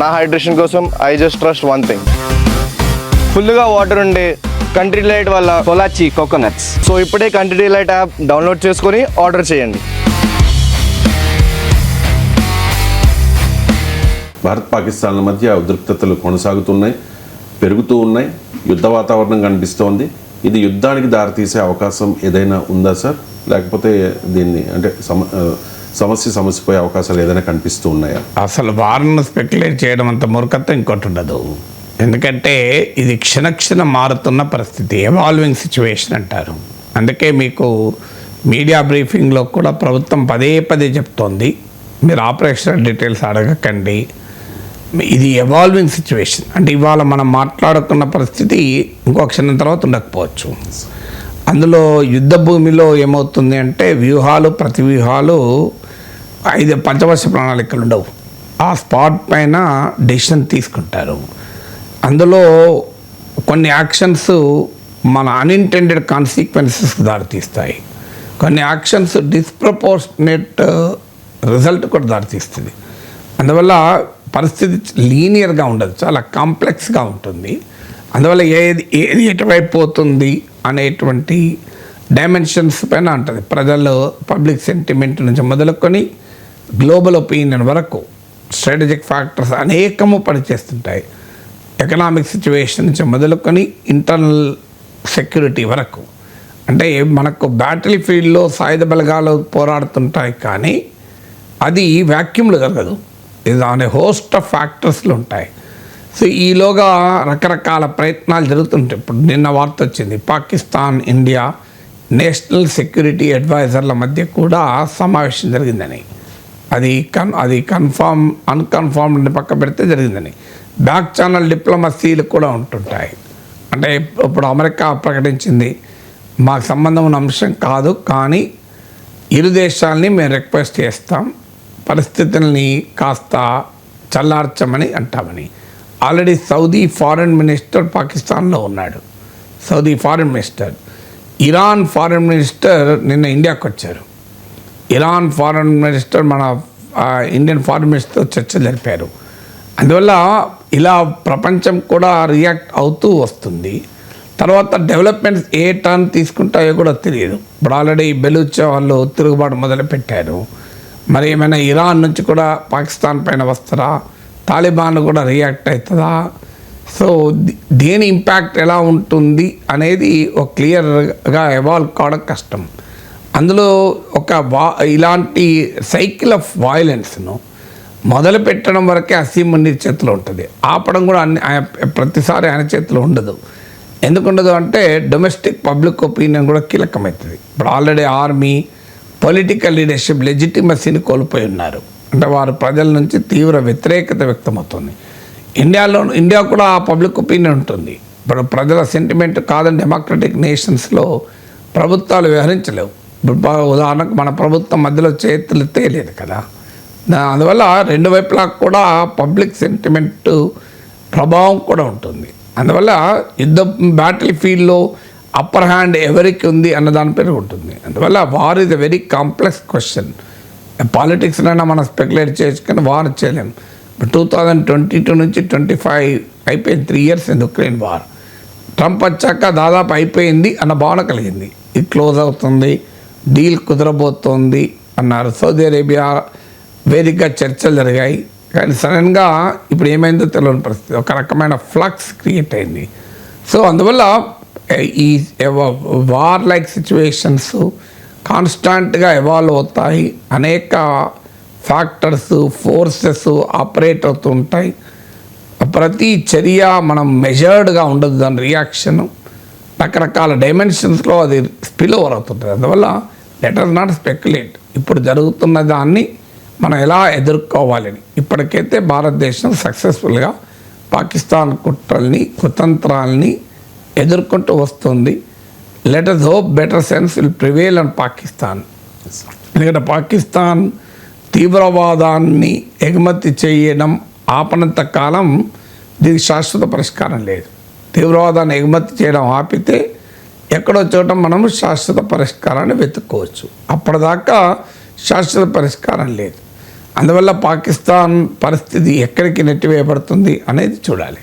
నా హైడ్రేషన్ కోసం I just trust one thing ఫుల్గా వాటర్ ఉండే కంట్రీ లైట్ వల్ల కొలాచి కోకోనట్స్ సో ఇప్పుడే కంట్రీ లైట్ యాప్ డౌన్లోడ్ చేసుకొని ఆర్డర్ చేయండి. భారత్ పాకిస్తాన్ల మధ్య ఉద్రిక్తతలు కొనసాగుతున్నాయి పెరుగుతూ ఉన్నాయి యుద్ధ వాతావరణం కనిపిస్తోంది. ఇది యుద్ధానికి దారితీసే అవకాశం ఏదైనా ఉందా సార్? లేకపోతే దీన్ని అంటే సమ సమస్య సమస్యపోయే అవకాశాలు ఏదైనా కనిపిస్తూ ఉన్నాయా? అసలు వారిని స్పెక్యులేట్ చేయడం అంత మూర్ఖత్వం ఇంకోటి ఉండదు. ఎందుకంటే ఇది క్షణక్షణం మారుతున్న పరిస్థితి. ఎవాల్వింగ్ సిచ్యువేషన్ అంటారు? అందుకే మీకు మీడియా బ్రీఫింగ్లో కూడా ప్రభుత్వం పదే పదే చెప్తోంది. మీరు ఆపరేషనల్ డీటెయిల్స్ అడగకండి. ఇది ఎవాల్వింగ్ సిచ్యువేషన్. అంటే ఇవాళ మనం మాట్లాడుకున్న పరిస్థితి ఇంకో క్షణం తర్వాత ఉండకపోవచ్చు. అందులో యుద్ధ భూమిలో ఏమవుతుంది అంటే వ్యూహాలు ప్రతి వ్యూహాలు ఐదు పంచవర్ష ప్రణాళికలు ఉండవు ఆ స్పాట్ పైన డెసిషన్ తీసుకుంటారు. అందులో కొన్ని యాక్షన్స్ మన అన్ఇంటెండెడ్ కాన్సిక్వెన్సెస్కి దారితీస్తాయి. కొన్ని యాక్షన్స్ డిస్ప్రపోర్షనేట్ రిజల్ట్ కూడా దారితీస్తుంది. అందువల్ల పరిస్థితి లీనియర్గా ఉండదు. చాలా కాంప్లెక్స్గా ఉంటుంది. అందువల్ల ఏది ఏది ఎటువైపు పోతుంది అనేటువంటి డైమెన్షన్స్ పైన ఉంటుంది ప్రజలు పబ్లిక్ సెంటిమెంట్ నుంచి మొదలుకొని గ్లోబల్ ఒపీనియన్ వరకు స్ట్రాటజిక్ ఫ్యాక్టర్స్ అనేకము పనిచేస్తుంటాయి. ఎకనామిక్ సిచ్యువేషన్ నుంచి మొదలుకొని ఇంటర్నల్ సెక్యూరిటీ వరకు. అంటే మనకు బ్యాటిల్ ఫీల్డ్లో సాయుధ బలగాలు పోరాడుతుంటాయి కానీ అది వ్యాక్యూమ్లో జరగదు ఇది అనే హోస్ట్ ఆఫ్ ఫ్యాక్టర్స్లు ఉంటాయి. సో ఈలోగా రకరకాల ప్రయత్నాలు జరుగుతుంటాయి ఇప్పుడు నిన్న వార్త వచ్చింది. పాకిస్తాన్ ఇండియా నేషనల్ సెక్యూరిటీ అడ్వైజర్ల మధ్య కూడా సమావేశం జరిగిందని. అది కన్ అది కన్ఫామ్ అన్కన్ఫామ్డ్ పక్క పెడితే జరిగిందని. బ్యాక్ ఛానల్ డిప్లొమసీలు కూడా ఉంటుంటాయి. అంటే ఇప్పుడు అమెరికా ప్రకటించింది మాకు సంబంధం ఉన్న అంశం కాదు కానీ ఇరు దేశాలని మేము రిక్వెస్ట్ చేస్తాం పరిస్థితుల్ని కాస్త చల్లార్చమని అంటామని. ఆల్రెడీ సౌదీ ఫారెన్ మినిస్టర్ పాకిస్తాన్లో ఉన్నాడు. Saudi foreign minister. Iran foreign minister నిన్న ఇండియాకు వచ్చారు ఇరాన్ ఫారెన్ మినిస్టర్ మన ఇండియన్ ఫారెన్ మినిస్టర్తో చర్చ జరిపారు. అందువల్ల ఇలా ప్రపంచం కూడా రియాక్ట్ అవుతూ వస్తుంది. తర్వాత డెవలప్మెంట్స్ ఏ టర్న్ తీసుకుంటాయో కూడా తెలియదు. ఇప్పుడు ఆల్రెడీ బెలూచ్ వాళ్ళు తిరుగుబాటు మొదలుపెట్టారు. మరి ఏమైనా ఇరాన్ నుంచి కూడా పాకిస్తాన్ పైన వస్తారా? తాలిబాన్ కూడా రియాక్ట్ అవుతుందా సో దేని ఇంపాక్ట్ ఎలా ఉంటుంది అనేది ఒక క్లియర్గా ఎవాల్వ్ కావడం కష్టం. అందులో ఒక వా ఇలాంటి సైకిల్ ఆఫ్ వాయిలెన్స్ను మొదలు పెట్టడం వరకే అసీం మనీర్ చేతిలో ఉంటుంది. ఆపడం కూడా అన్ని ఆయన- ప్రతిసారి ఆయన చేతిలో ఉండదు. ఎందుకు ఉండదు అంటే డొమెస్టిక్ పబ్లిక్ ఒపీనియన్ కూడా కీలకమవుతుంది ఇప్పుడు ఆల్రెడీ ఆర్మీ పొలిటికల్ లీడర్షిప్ లెజిటిమసీని కోల్పోయి ఉన్నారు. అంటే వారు ప్రజల నుంచి తీవ్ర వ్యతిరేకత వ్యక్తమవుతుంది. ఇండియాలో ఇండియా కూడా ఆ పబ్లిక్ ఒపీనియన్ ఉంటుంది. ఇప్పుడు ప్రజల సెంటిమెంట్ కాదని డెమోక్రటిక్ నేషన్స్లో ప్రభుత్వాలు వ్యవహరించలేవు. ఉదాహరణకు మన ప్రభుత్వం మధ్యలో చేతులు తేలేదు కదా. అందువల్ల రెండు వైపులా కూడా పబ్లిక్ సెంటిమెంట్ ప్రభావం కూడా ఉంటుంది. అందువల్ల యుద్ధ బ్యాటిల్ ఫీల్డ్లో అప్పర్ హ్యాండ్ ఎవరికి ఉంది అన్న దాని పేరు ఉంటుంది. అందువల్ల war is a very complex question పాలిటిక్స్నైనా మనం స్పెక్యులేట్ చేయొచ్చు కానీ వార్ చేయలేం. టూ థౌజండ్ ట్వంటీ టూ నుంచి ట్వంటీ ఫైవ్ అయిపోయింది three years in Ukraine war Trump వచ్చాక దాదాపు అయిపోయింది అన్న భావన కలిగింది. ఇది క్లోజ్ అవుతుంది. డీల్ కుదరబోతోంది అన్నారు. సౌదీ అరేబియా వేదికగా చర్చలు జరిగాయి. కానీ సడన్గా ఇప్పుడు ఏమైందో తెలియని పరిస్థితి. ఒక రకమైన ఫ్లక్స్ క్రియేట్ అయింది. సో అందువల్ల ఈ వార్ లైక్ సిచ్యువేషన్స్ కాన్స్టాంట్గా ఎవాల్వ్ అవుతాయి. అనేక ఫ్యాక్టర్స్ ఫోర్సెస్ ఆపరేట్ అవుతూ ఉంటాయి. ప్రతి చర్య మనం మెజర్డ్గా ఉండదు. దాని రియాక్షన్ రకరకాల డైమెన్షన్స్లో అది స్పిల్ ఓవర్ అవుతుంటుంది. అందువల్ల లెటర్ నాట్ స్పెక్యులేట్ ఇప్పుడు జరుగుతున్న దాన్ని మనం ఎలా ఎదుర్కోవాలని ఇప్పటికైతే భారతదేశం సక్సెస్ఫుల్గా పాకిస్తాన్ కుట్రల్ని కుతంత్రాల్ని ఎదుర్కొంటూ వస్తుంది. Let us hope better sense will prevail and Pakistan ఎందుకంటే పాకిస్తాన్ తీవ్రవాదాన్ని ఎగుమతి చేయడం ఆపనంత కాలం దీనికి శాశ్వత పరిష్కారం లేదు. తీవ్రవాదాన్ని ఎగుమతి చేయడం ఆపితే ఎక్కడో చోట మనము శాశ్వత పరిష్కారాన్ని వెతుక్కోవచ్చు. అప్పటిదాకా శాశ్వత పరిష్కారం లేదు. అందువల్ల పాకిస్తాన్ పరిస్థితి ఎక్కడికి నెట్టివేయబడుతుంది అనేది చూడాలి.